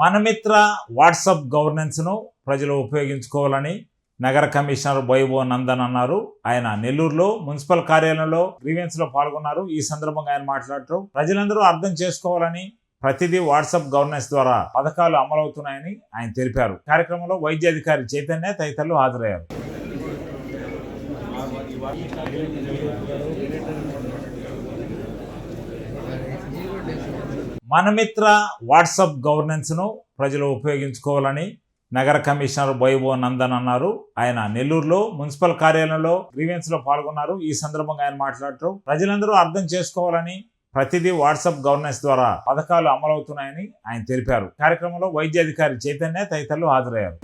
Mana Mitra WhatsApp గవర్నెన్స్ను ప్రజలు ఉపయోగించుకోవాలని నగర కమిషనర్ వైభవ్ నందన్ అన్నారు. ఆయన నెల్లూరులో మున్సిపల్ కార్యాలయంలో గ్రీవెన్స్లో పాల్గొన్నారు. ఈ సందర్భంగా ఆయన మాట్లాడుతూ ప్రజలందరూ అర్థం చేసుకోవాలని ప్రతిదీ వాట్సాప్ గవర్నెన్స్ ద్వారా పథకాలు అమలవుతున్నాయని ఆయన తెలిపారు. కార్యక్రమంలో వైద్యాధికారి చైతన్య తదితరులు హాజరయ్యారు. మనమిత్ర వాట్సాప్ గవర్నెన్స్ను ప్రజలు ఉపయోగించుకోవాలని నగర కమిషనర్ వైభవ్ నందన్ అన్నారు. ఆయన నెల్లూరులో మున్సిపల్ కార్యాలయంలో గ్రీవెన్స్లో పాల్గొన్నారు. ఈ సందర్భంగా ఆయన మాట్లాడుతూ ప్రజలందరూ అర్థం చేసుకోవాలని ప్రతిదీ వాట్సాప్ గవర్నెన్స్ ద్వారా పథకాలు అమలవుతున్నాయని ఆయన తెలిపారు. కార్యక్రమంలో వైద్యాధికారి చైతన్య తదితరులు హాజరయ్యారు.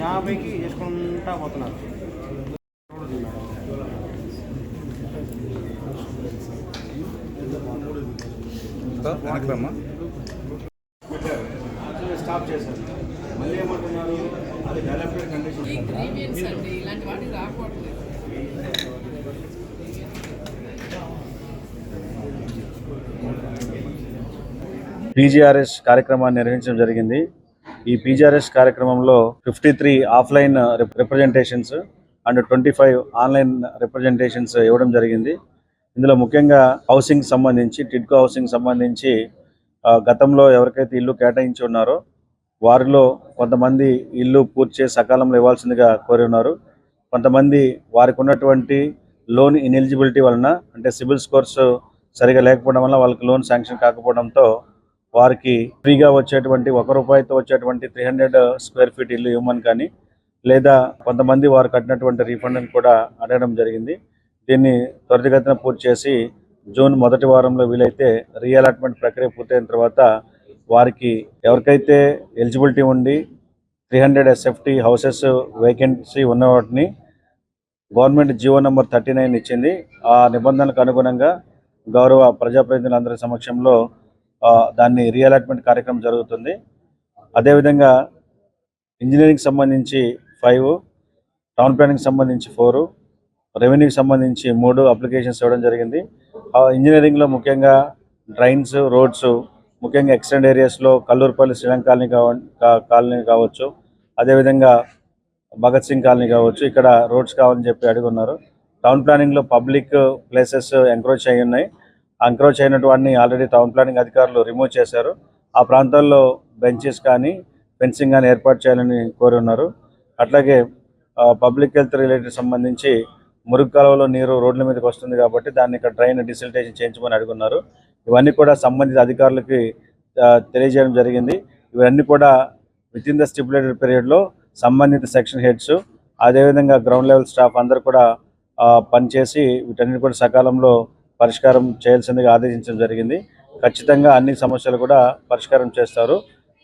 యాభైకి చేసుకుంటా పోతున్నారు. స్టాప్ చేశారు. మళ్ళీ ఏమంటున్నారు? అది డెవలప్డ్ కండిషన్ ఇలాంటి వాటికి రాకూడదు. పీజీఆర్ఎస్ కార్యక్రమాన్ని నిర్వహించడం జరిగింది. ఈ పీజీఆర్ఎస్ కార్యక్రమంలో fifty three offline representations and twenty five online representations ఇవ్వడం జరిగింది. ఇందులో ముఖ్యంగా హౌసింగ్ సంబంధించి టిడ్కో హౌసింగ్ సంబంధించి గతంలో ఎవరికైతే ఇల్లు కేటాయించి ఉన్నారో వారిలో కొంతమంది ఇల్లు పూర్తి చేసి సకాలంలో ఇవ్వాల్సిందిగా కోరి ఉన్నారు. కొంతమంది వారికి ఉన్నటువంటి లోన్ ఇనెలిజిబిలిటీ వలన అంటే సిబిల్ స్కోర్స్ సరిగా లేకపోవడం వల్ల వాళ్ళకి లోన్ శాంక్షన్ కాకపోవడంతో వారికి ఫ్రీగా వచ్చేటువంటి ఒక రూపాయితో వచ్చేటువంటి త్రీ హండ్రెడ్ స్క్వేర్ ఫీట్ ఇల్లు ఇవ్వమని కానీ లేదా కొంతమంది వారు కట్టినటువంటి రీఫండ్ని కూడా అడగడం జరిగింది. దీన్ని త్వరితగతిన పూర్తి చేసి జూన్ మొదటి వారంలో వీలైతే రీఅలాట్మెంట్ ప్రక్రియ పూర్తయిన తర్వాత వారికి ఎవరికైతే ఎలిజిబిలిటీ ఉండి three hundred SFT houses vacancy ఉన్న వాటిని government GO number thirty nine ఇచ్చింది. ఆ నిబంధనలకు అనుగుణంగా గౌరవ ప్రజాప్రతినిధులందరి సమక్షంలో దాన్ని రీఅలాట్మెంట్ కార్యక్రమం జరుగుతుంది. అదేవిధంగా ఇంజనీరింగ్ సంబంధించి ఫైవ్ టౌన్ ప్లానింగ్ సంబంధించి ఫోరు రెవెన్యూకి సంబంధించి మూడు అప్లికేషన్స్ ఇవ్వడం జరిగింది. ఇంజనీరింగ్లో ముఖ్యంగా డ్రైన్స్ రోడ్స్ ముఖ్యంగా ఎక్స్టెండ్ ఏరియాస్లో కల్లూరుపల్లి శ్రీలంక కాలనీ కాలనీ కావచ్చు. అదేవిధంగా భగత్ సింగ్ కాలనీ కావచ్చు. ఇక్కడ రోడ్స్ కావాలని చెప్పి అడుగున్నారు టౌన్ ప్లానింగ్లో పబ్లిక్ ప్లేసెస్ ఎంక్రోచ్ అయి ఉన్నాయి. అంక్రోచ్ అయినటువంటి ఆల్రెడీ టౌన్ ప్లానింగ్ అధికారులు రిమూవ్ చేశారు. ఆ ప్రాంతాల్లో బెంచెస్ కానీ ఫెన్సింగ్ కానీ ఏర్పాటు చేయాలని కోరి ఉన్నారు. అట్లాగే పబ్లిక్ హెల్త్ రిలేటెడ్ సంబంధించి మురుగు కాలువలో నీరు రోడ్ల మీదకి వస్తుంది కాబట్టి దాన్ని ఇక్కడ డ్రైన్ డిసిల్టేషన్ చేయించమని అడుగున్నారు. ఇవన్నీ కూడా సంబంధిత అధికారులకి తెలియజేయడం జరిగింది. ఇవన్నీ కూడా విత్ ఇన్ ద స్టిపులేటెడ్ పీరియడ్లో సంబంధిత సెక్షన్ హెడ్స్ అదేవిధంగా గ్రౌండ్ లెవెల్ స్టాఫ్ అందరు కూడా పనిచేసి వీటన్నిటి కూడా సకాలంలో పరిష్కారం చేయాల్సిందిగా ఆదేశించడం జరిగింది. ఖచ్చితంగా అన్ని సమస్యలు కూడా పరిష్కారం చేస్తారు.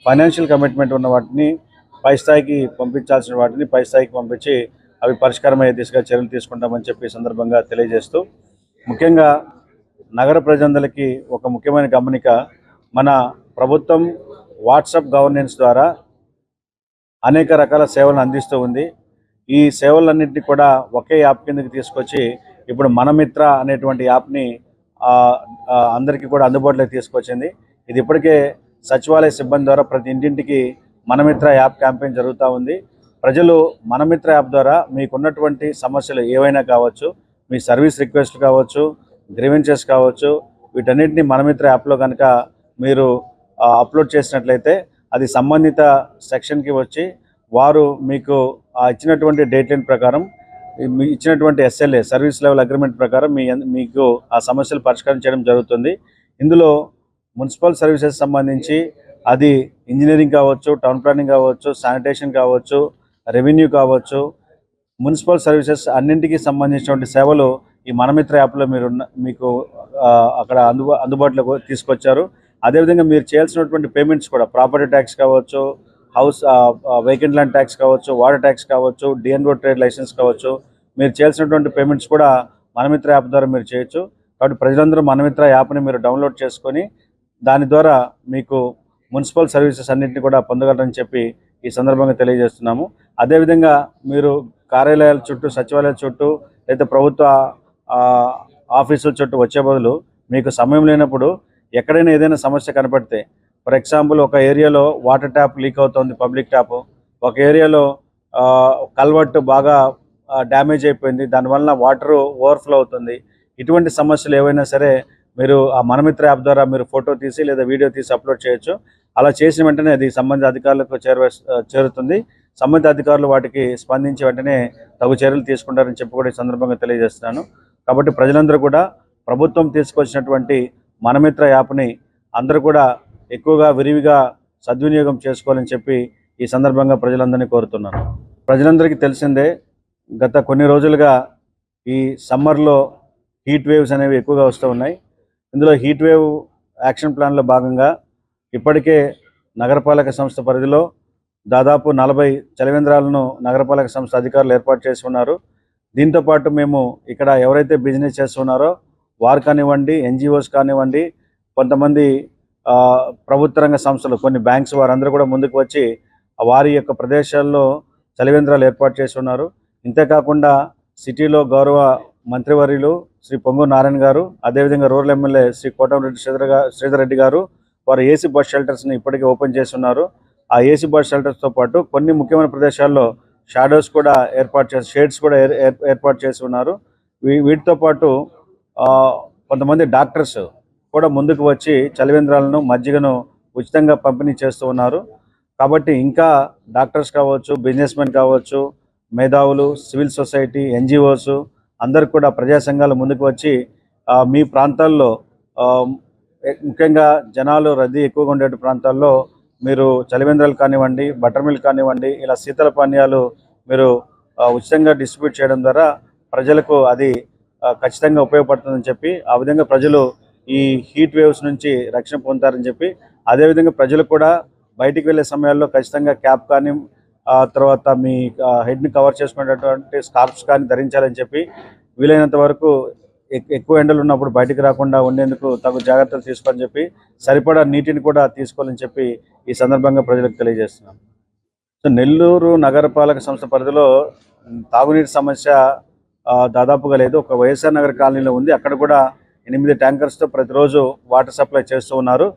ఫైనాన్షియల్ కమిట్మెంట్ ఉన్న వాటిని పై స్థాయికి పంపించాల్సిన వాటిని పై స్థాయికి పంపించి అవి పరిష్కారమయ్యే దిశగా చర్యలు తీసుకుంటామని చెప్పి సందర్భంగా తెలియజేస్తూ ముఖ్యంగా నగర ప్రజలందరికీ ఒక ముఖ్యమైన గమనిక మన ప్రభుత్వం వాట్సాప్ గవర్నెన్స్ ద్వారా అనేక రకాల సేవలను అందిస్తూ ఉంది. ఈ సేవలన్నింటినీ కూడా ఒకే యాప్ కిందకి తీసుకొచ్చి ఇప్పుడు మనమిత్ర అనేటువంటి యాప్ని అందరికీ కూడా అందుబాటులోకి తీసుకొచ్చింది. ఇది ఇప్పటికే సచివాలయ సిబ్బంది ద్వారా ప్రతి ఇంటింటికి మనమిత్ర యాప్ క్యాంపెయిన్ జరుగుతూ ఉంది. ప్రజలు మనమిత్ర యాప్ ద్వారా మీకున్నటువంటి సమస్యలు ఏవైనా కావచ్చు మీ సర్వీస్ రిక్వెస్ట్ కావచ్చు గ్రీవెన్సెస్ కావచ్చు వీటన్నిటిని మనమిత్ర యాప్లో కనుక మీరు అప్లోడ్ చేసినట్లయితే అది సంబంధిత సెక్షన్కి వచ్చి వారు మీకు ఇచ్చినటువంటి డేట్ లైన్ ప్రకారం ఇచ్చినటువంటి ఎస్ఎల్ఏ సర్వీస్ లెవెల్ అగ్రిమెంట్ ప్రకారం మీ మీకు ఆ సమస్యలు పరిష్కారం చేయడం జరుగుతుంది. ఇందులో మున్సిపల్ సర్వీసెస్ సంబంధించి అది ఇంజనీరింగ్ కావచ్చు టౌన్ ప్లానింగ్ కావచ్చు శానిటేషన్ కావచ్చు రెవెన్యూ కావచ్చు మున్సిపల్ సర్వీసెస్ అన్నింటికి సంబంధించినటువంటి సేవలు ఈ మనమిత్ర యాప్లో మీరు ఉన్న- మీకు అక్కడ అందుబా అందుబాటులోకి తీసుకొచ్చారు. అదేవిధంగా మీరు చేయాల్సినటువంటి పేమెంట్స్ కూడా ప్రాపర్టీ ట్యాక్స్ కావచ్చు హౌస్ వెహికల్ ల్యాండ్ ట్యాక్స్ కావచ్చు వాటర్ ట్యాక్స్ కావచ్చు డిఎన్ రోడ్ ట్రేడ్ లైసెన్స్ కావచ్చు మీరు చేయాల్సినటువంటి పేమెంట్స్ కూడా మనమిత్ర యాప్ ద్వారా మీరు చేయొచ్చు. కాబట్టి ప్రజలందరూ మనమిత్ర యాప్ని మీరు డౌన్లోడ్ చేసుకొని దాని ద్వారా మీకు మున్సిపల్ సర్వీసెస్ అన్నింటినీ కూడా పొందగలరని చెప్పి ఈ సందర్భంగా తెలియజేస్తున్నాము. అదేవిధంగా మీరు కార్యాలయాల చుట్టూ సచివాలయాల చుట్టూ లేదా ప్రభుత్వ ఆఫీసుల చుట్టూ వచ్చే బదులు మీకు సమయం లేనప్పుడు ఎక్కడైనా ఏదైనా సమస్య కనపడితే ఫర్ ఎగ్జాంపుల్ ఒక ఏరియాలో వాటర్ ట్యాప్ లీక్ అవుతుంది పబ్లిక్ ట్యాప్. ఒక ఏరియాలో కల్వర్ట్ బాగా డ్యామేజ్ అయిపోయింది. దానివల్ల వాటర్ ఓవర్ఫ్లో అవుతుంది. ఇటువంటి సమస్యలు ఏవైనా సరే మీరు ఆ మనమిత్ర యాప్ ద్వారా మీరు ఫోటో తీసి లేదా వీడియో తీసి అప్లోడ్ చేయొచ్చు. అలా చేసిన వెంటనే అది సంబంధిత అధికారులకు చేరవే చేరుతుంది. సంబంధిత అధికారులు వాటికి స్పందించి వెంటనే తగు చర్యలు తీసుకుంటారని చెప్పి కూడా ఈ సందర్భంగా తెలియజేస్తున్నాను. కాబట్టి ప్రజలందరూ కూడా ప్రభుత్వం తీసుకొచ్చినటువంటి మనమిత్ర యాప్ని అందరూ కూడా ఎక్కువగా విరివిగా సద్వినియోగం చేసుకోవాలని చెప్పి ఈ సందర్భంగా ప్రజలందరినీ కోరుతున్నాను. ప్రజలందరికీ తెలిసిందే గత కొన్ని రోజులుగా ఈ సమ్మర్లో హీట్ వేవ్స్ అనేవి ఎక్కువగా వస్తూ ఉన్నాయి. ఇందులో హీట్ వేవ్ యాక్షన్ ప్లాన్లో భాగంగా ఇప్పటికే నగరపాలక సంస్థ పరిధిలో దాదాపు నలభై చలివేంద్రాలను నగరపాలక సంస్థ అధికారులు ఏర్పాటు చేసి ఉన్నారు దీంతోపాటు మేము ఇక్కడ ఎవరైతే బిజినెస్ చేస్తున్నారో వారు కానివ్వండి ఎన్జిఓస్ కానివ్వండి కొంతమంది ప్రభుత్వ రంగ సంస్థలు కొన్ని బ్యాంక్స్ వారందరూ కూడా ముందుకు వచ్చి వారి యొక్క ప్రదేశాల్లో చలివేంద్రాలు ఏర్పాటు చేసి ఉన్నారు ఇంతేకాకుండా సిటీలో గౌరవ మంత్రివర్యులు శ్రీ పొంగు నారాయణ గారు అదేవిధంగా రూరల్ ఎమ్మెల్యే శ్రీ కోటమిరెడ్డి శ్రీధర్ శ్రీధర్ రెడ్డి గారు వారు ఏసీ బస్ షెల్టర్స్ని ఇప్పటికే ఓపెన్ చేసి ఉన్నారు ఆ ఏసీ బస్ షెల్టర్స్తో పాటు కొన్ని ముఖ్యమైన ప్రదేశాల్లో షాడోస్ కూడా ఏర్పాటు చేసి షేడ్స్ కూడా ఏర్- ఏర్పాటు చేసి ఉన్నారు. వీ- వీటితో పాటు కొంతమంది డాక్టర్స్ కూడా ముందుకు వచ్చి చలివేంద్రాలను మజ్జిగను ఉచితంగా పంపిణీ చేస్తూ ఉన్నారు. కాబట్టి ఇంకా డాక్టర్స్ కావచ్చు బిజినెస్ మెన్ కావచ్చు మేధావులు సివిల్ సొసైటీ ఎన్జిఓస్ అందరు కూడా ప్రజా సంఘాలు ముందుకు వచ్చి మీ ప్రాంతాల్లో ముఖ్యంగా జనాలు రద్దీ ఎక్కువగా ఉండే ప్రాంతాల్లో మీరు చలివేంద్రాలు కానివ్వండి బటర్ మిల్క్ కానివ్వండి ఇలా శీతల పానీయాలు మీరు ఉచితంగా డిస్ట్రిబ్యూట్ చేయడం ద్వారా ప్రజలకు అది ఖచ్చితంగా ఉపయోగపడుతుందని చెప్పి ఆ విధంగా ప్రజలు ఈ హీట్ వేవ్స్ నుంచి రక్షణ పొందుతారని చెప్పి అదేవిధంగా ప్రజలు కూడా బయటికి వెళ్ళే సమయాల్లో ఖచ్చితంగా క్యాప్ కానీ తర్వాత మీ హెడ్ని కవర్ చేసుకునేటటువంటి స్కార్ఫ్స్ కానీ ధరించాలని చెప్పి వీలైనంత వరకు ఎక్- ఎక్కువ ఎండలు ఉన్నప్పుడు బయటికి రాకుండా ఉండేందుకు తగు జాగ్రత్తలు తీసుకోవాలని చెప్పి సరిపడా నీటిని కూడా తీసుకోవాలని చెప్పి ఈ సందర్భంగా ప్రజలకు తెలియజేస్తున్నాం. సో నెల్లూరు నగరపాలక సంస్థ పరిధిలో తాగునీటి సమస్య దాదాపుగా లేదు. ఒక వైఎస్ఆర్ నగర్ కాలనీలో ఉంది. అక్కడ కూడా ఎనిమిది ట్యాంకర్స్తో ప్రతిరోజు వాటర్ సప్లై చేస్తూ ఉన్నారు.